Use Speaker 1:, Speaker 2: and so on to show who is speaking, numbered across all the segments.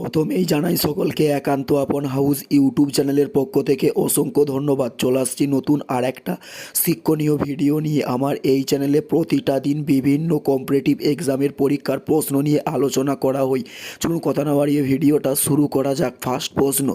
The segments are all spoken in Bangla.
Speaker 1: প্রথমেই জানাই সকলকে একান্ত আপন হাউস ইউটিউব চ্যানেলের পক্ষ থেকে অসংখ্য ধন্যবাদ। চলে আসছি নতুন আর একটা শিক্ষণীয় ভিডিও নিয়ে। আমার এই চ্যানেলে প্রতিটা দিন বিভিন্ন কম্পিটিটিভ এক্সামের পরীক্ষার প্রশ্ন নিয়ে আলোচনা করা হয়। চলুন কথা না বাড়িয়ে ভিডিওটা শুরু করা যাক। ফার্স্ট প্রশ্ন,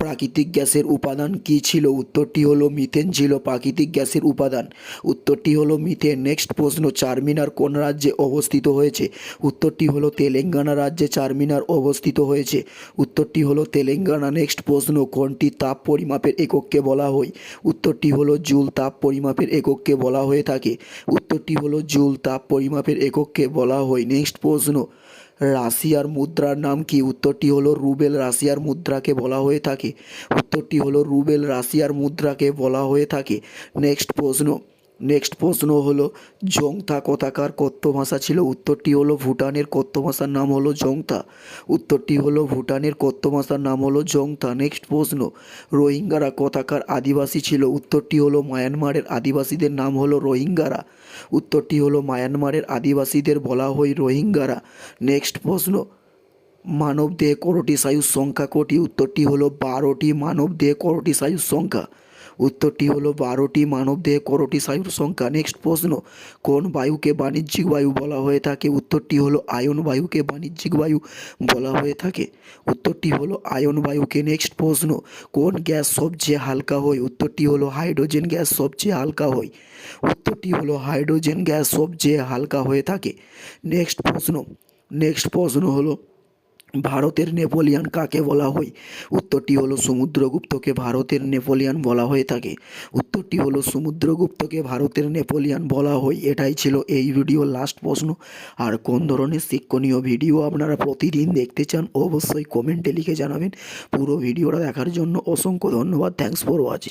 Speaker 1: প্রাকৃতিক গ্যাসের উপাদান কী ছিল? উত্তরটি হলো মিথেন ছিল প্রাকৃতিক গ্যাসের উপাদান। উত্তরটি হলো মিথেন নেক্সট প্রশ্ন, চারমিনার কোন রাজ্যে অবস্থিত হয়েছে? উত্তরটি হলো তেলেঙ্গানা রাজ্যে চারমিনার অবস্থিত হয়েছে। উত্তরটি হলো, তেলেঙ্গানা নেক্সট প্রশ্ন কোনটি? তাপ পরিমাপের একককে বলা হয়। উত্তরটি হলো, জুল তাপ পরিমাপের একককে বলা হয়ে থাকে। উত্তরটি হলো, জুল তাপ পরিমাপের একককে বলা হয়। নেক্সট প্রশ্ন, রাশিয়ার মুদ্রার নাম কি? উত্তরটি হলো, রুবেল রাশিয়ার মুদ্রাকে বলা হয়ে থাকে। উত্তরটি হলো, রুবেল রাশিয়ার মুদ্রাকে বলা হয়ে থাকে। নেক্সট প্রশ্ন নেক্সট প্রশ্ন হলো জংথা কথাকার কথ্য ভাষা ছিল? উত্তরটি হলো ভুটানের কথ্য ভাষার নাম হলো জংথা উত্তরটি হলো ভুটানের কথ্য ভাষার নাম হলো জংথা নেক্সট প্রশ্ন, রোহিঙ্গারা কথাকার আদিবাসী ছিল? উত্তরটি হলো মায়ানমারের আদিবাসীদের নাম হলো রোহিঙ্গারা। উত্তরটি হলো মায়ানমারের আদিবাসীদের বলা হয় রোহিঙ্গারা। নেক্সট প্রশ্ন মানব দেহ করোটি সায়ুর সংখ্যা কোটি? উত্তরটি হলো বারোটি। মানব দেহ করোটি সায়ুর সংখ্যা। উত্তরটি হলো, বারোটি মানব দেহে করোটি সায়ুর সংখ্যা। নেক্সট প্রশ্ন, কোন বায়ুকে বাণিজ্যিক বায়ু বলা হয়ে থাকে? উত্তরটি হলো, আয়ন বায়ুকে বাণিজ্যিক বায়ু বলা হয়ে থাকে। উত্তরটি হলো, আয়ন বায়ুকে। নেক্সট প্রশ্ন, কোন গ্যাস সবচেয়ে হালকা হয়? উত্তরটি হলো, হাইড্রোজেন গ্যাস সবচেয়ে হালকা হয়। উত্তরটি হলো, হাইড্রোজেন গ্যাস সবচেয়ে হালকা হয়ে থাকে। নেক্সট প্রশ্ন নেক্সট প্রশ্ন হলো ভারতের নেপোলিয়ান কাকে বলা হয়? উত্তরটি হলো সমুদ্রগুপ্তকে ভারতের নেপোলিয়ান বলা হয়ে থাকে। উত্তরটি হলো সমুদ্রগুপ্তকে ভারতের নেপোলিয়ান বলা হয়। এটাই ছিল এই ভিডিও লাস্ট প্রশ্ন। আর কোন ধরনের শিক্ষণীয় ভিডিও আপনারা প্রতিদিন দেখতে চান, অবশ্যই কমেন্টে লিখে জানাবেন। পুরো ভিডিওটা দেখার জন্য অসংখ্য ধন্যবাদ। Thanks for watching